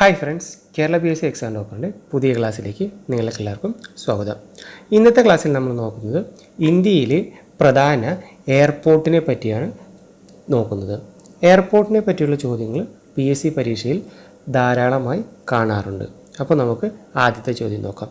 Hi friends Kerala P S C exam ടോപ്പറിന്റെ പുതിയ ക്ലാസ്സിലേക്ക് നിങ്ങൾക്ക് എല്ലാവർക്കും സ്വാഗതം. ഇന്നത്തെ ക്ലാസ്സിൽ നമ്മൾ നോക്കുന്നത് ഇന്ത്യയിലെ പ്രധാന എയർപോർട്ടിനെ പറ്റിയാണ് നോക്കുന്നത്. എയർപോർട്ടിനെ പറ്റിയുള്ള ചോദ്യങ്ങൾ പി എസ് സി പരീക്ഷയിൽ ധാരാളമായി കാണാറുണ്ട്. അപ്പോൾ നമുക്ക് ആദ്യത്തെ ചോദ്യം നോക്കാം.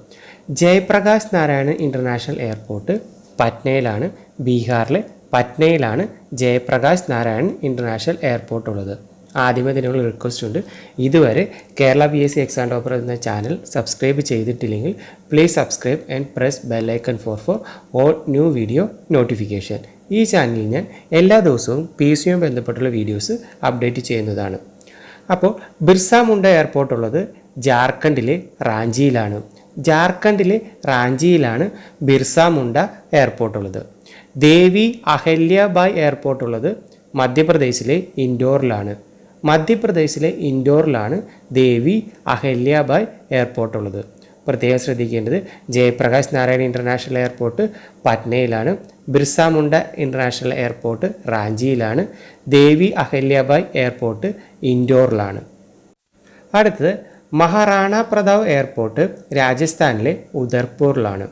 ജയപ്രകാശ് നാരായണൻ ഇന്റർനാഷണൽ എയർപോർട്ട് പറ്റ്നയിലാണ് ബീഹാറിലെ പറ്റ്നയിലാണ് ജയപ്രകാശ് നാരായണൻ ഇന്റർനാഷണൽ എയർപോർട്ട് ഉള്ളത്. ആദ്യമേ തന്നെയുള്ള റിക്വസ്റ്റ് ഉണ്ട്. ഇതുവരെ Kerala P S C exam topper എന്ന ചാനൽ സബ്സ്ക്രൈബ് ചെയ്തിട്ടില്ലെങ്കിൽ please subscribe and press bell icon for for all new video notification ഈ ചാനലിൽ ഞാൻ എല്ലാ ദിവസവും പി സിയുമായി ബന്ധപ്പെട്ടുള്ള വീഡിയോസ് അപ്ഡേറ്റ് ചെയ്യുന്നതാണ്. അപ്പോൾ ബിർസ മുണ്ട എയർപോർട്ട് ഉള്ളത് ജാർഖണ്ഡിലെ റാഞ്ചിയിലാണ്. ജാർഖണ്ഡിലെ റാഞ്ചിയിലാണ് ബിർസ മുണ്ട എയർപോർട്ട് ഉള്ളത്. ദേവി അഹല്യബായ് എയർപോർട്ട് ഉള്ളത് മധ്യപ്രദേശിലെ ഇൻഡോറിലാണ്. മധ്യപ്രദേശിലെ ഇൻഡോറിലാണ് ദേവി അഹല്യാബായ് എയർപോർട്ട് ഉള്ളത്. പ്രത്യേകം ശ്രദ്ധിക്കേണ്ടത് ജയപ്രകാശ് നാരായൺ ഇന്റർനാഷണൽ എയർപോർട്ട് പട്നയിലാണ് ബിർസ മുണ്ട ഇന്റർനാഷണൽ എയർപോർട്ട് റാഞ്ചിയിലാണ് ദേവി അഹല്യാബായ് എയർപോർട്ട് ഇൻഡോറിലാണ്. അടുത്തത് മഹാറാണ പ്രതാവ് എയർപോർട്ട് രാജസ്ഥാനിലെ ഉദയ്പൂരിലാണ്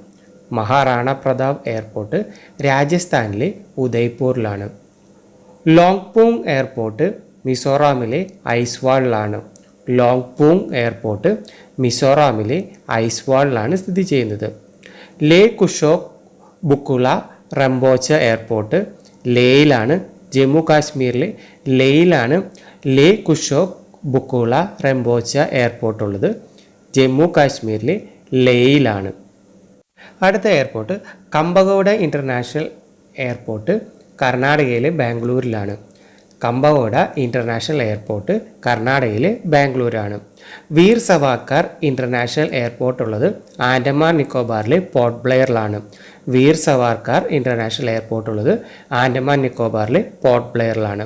മഹാറാണ പ്രതാവ് എയർപോർട്ട് രാജസ്ഥാനിലെ ഉദയ്പൂരിലാണ്. ലോങ്പോങ് എയർപോർട്ട് മിസോറാമിലെ ഐസ്വാളിലാണ്. ലോങ്പൂങ് എയർപോർട്ട് മിസോറാമിലെ ഐസ്വാളിലാണ് സ്ഥിതി ചെയ്യുന്നത്. ലേ കുഷോക് ബുക്കുള റംബോച്ച എയർപോർട്ട് ലേയിലാണ് ജമ്മു കാശ്മീരിലെ ലേയിലാണ് ലേ കുഷോക് ബുക്കുള റംബോച്ച എയർപോർട്ട് ഉള്ളത്. ജമ്മു കാശ്മീരിലെ ലേയിലാണ്. അടുത്ത എയർപോർട്ട് കമ്പഗോഡ ഇന്റർനാഷണൽ എയർപോർട്ട് കർണാടകയിലെ ബാംഗ്ലൂരിലാണ്. കമ്പഗോഡ ഇന്റർനാഷണൽ എയർപോർട്ട് കർണാടകയിലെ ബാംഗ്ലൂരാണ്. വീർ സവാക്കർ ഇന്റർനാഷണൽ എയർപോർട്ട് ഉള്ളത് ആൻഡമാൻ നിക്കോബാറിലെ പോർട്ട് ബ്ലെയറിലാണ്. വീർ സവാർക്കാർ ഇന്റർനാഷണൽ എയർപോർട്ട് ഉള്ളത് ആൻഡമാൻ നിക്കോബാറിലെ പോർട്ട് ബ്ലെയറിലാണ്.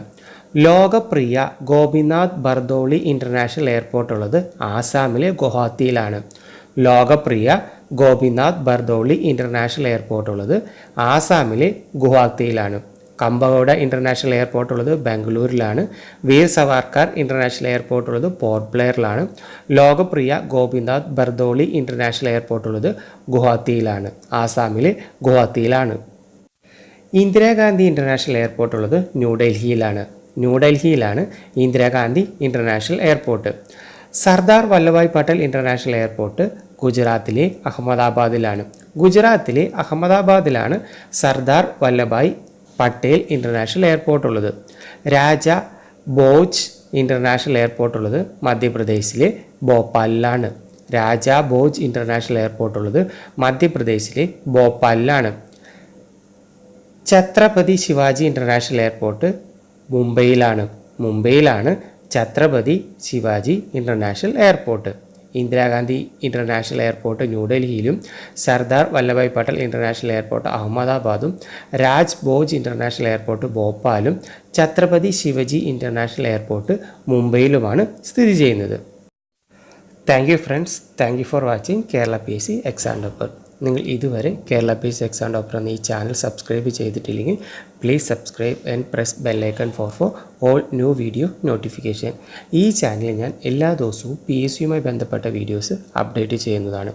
ലോകപ്രിയ ഗോപിനാഥ് ബർദോളി ഇന്റർനാഷണൽ എയർപോർട്ട് ഉള്ളത് ആസാമിലെ ഗുവാഹത്തിയിലാണ്. ലോകപ്രിയ ഗോപിനാഥ് ബർദോളി ഇന്റർനാഷണൽ എയർപോർട്ട് ഉള്ളത് ആസാമിലെ ഗുവാഹത്തിയിലാണ്. കമ്പഗോഡ ഇന്റർനാഷണൽ എയർപോർട്ട് ഉള്ളത് ബാംഗ്ലൂരിലാണ്. വീർ സവാർക്കാർ ഇന്റർനാഷണൽ എയർപോർട്ട് ഉള്ളത് പോർട്ട് ബ്ലെയറിലാണ്. ലോകപ്രിയ ഗോപിനാഥ് ബർദോളി ഇന്റർനാഷണൽ എയർപോർട്ട് ഉള്ളത് ഗുവാഹത്തിയിലാണ്. ആസാമിലെ ഗുവാഹത്തിയിലാണ്. ഇന്ദിരാഗാന്ധി ഇന്റർനാഷണൽ എയർപോർട്ട് ഉള്ളത് ന്യൂഡൽഹിയിലാണ്. ന്യൂഡൽഹിയിലാണ് Indira Gandhi international airport Sardar Vallabhbhai Patel international airport ഗുജറാത്തിലെ അഹമ്മദാബാദിലാണ്. ഗുജറാത്തിലെ അഹമ്മദാബാദിലാണ് സർദാർ വല്ലഭായ് പട്ടേൽ ഇന്റർനാഷണൽ എയർപോർട്ട് ഉള്ളത്. രാജ ബോജ് ഇന്റർനാഷണൽ എയർപോർട്ട് ഉള്ളത് മധ്യപ്രദേശിലെ ഭോപ്പാലിലാണ്. രാജ ബോജ് ഇന്റർനാഷണൽ എയർപോർട്ട് ഉള്ളത് മധ്യപ്രദേശിലെ ഭോപ്പാലിലാണ്. ഛത്രപതി ശിവാജി ഇന്റർനാഷണൽ എയർപോർട്ട് മുംബൈയിലാണ്. മുംബൈയിലാണ് Chhatrapati Shivaji international airport. Indira Gandhi international airport ന്യൂഡൽഹിയിലും Sardar Vallabhbhai Patel international airport അഹമ്മദാബാദും രാജ് ബോജ് ഇന്റർനാഷണൽ എയർപോർട്ട് ഭോപ്പാലും ഛത്രപതി ശിവജി ഇന്റർനാഷണൽ എയർപോർട്ട് മുംബൈയിലുമാണ് സ്ഥിതി ചെയ്യുന്നത്. Thank you friends. Thank you for watching. Kerala P S C exam നിങ്ങൾ ഇതുവരെ കേരള ബേസ് എക്സാം ഡോക്ടർ എന്ന ഈ ചാനൽ സബ്സ്ക്രൈബ് ചെയ്തിട്ടില്ലെങ്കിൽ please subscribe and press bell icon for for all new video notification ഈ ചാനലിൽ ഞാൻ എല്ലാ ദിവസവും പി എസ് സിയുമായി ബന്ധപ്പെട്ട വീഡിയോസ് അപ്ഡേറ്റ് ചെയ്യുന്നതാണ്.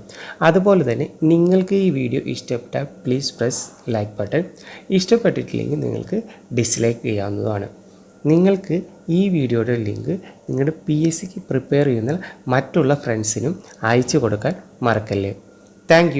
അതുപോലെ തന്നെ നിങ്ങൾക്ക് ഈ വീഡിയോ ഇഷ്ടപ്പെട്ടാൽ പ്ലീസ് പ്രസ് ലൈക്ക് ബട്ടൺ ഇഷ്ടപ്പെട്ടിട്ടില്ലെങ്കിൽ നിങ്ങൾക്ക് ഡിസ്ലൈക്ക് ചെയ്യാവുന്നതാണ്. നിങ്ങൾക്ക് ഈ വീഡിയോയുടെ ലിങ്ക് നിങ്ങളുടെ പി എസ് സിക്ക് പ്രിപ്പയർ ചെയ്യുന്ന മറ്റുള്ള ഫ്രണ്ട്സിനും അയച്ചു കൊടുക്കാൻ മറക്കല്ലേ. താങ്ക്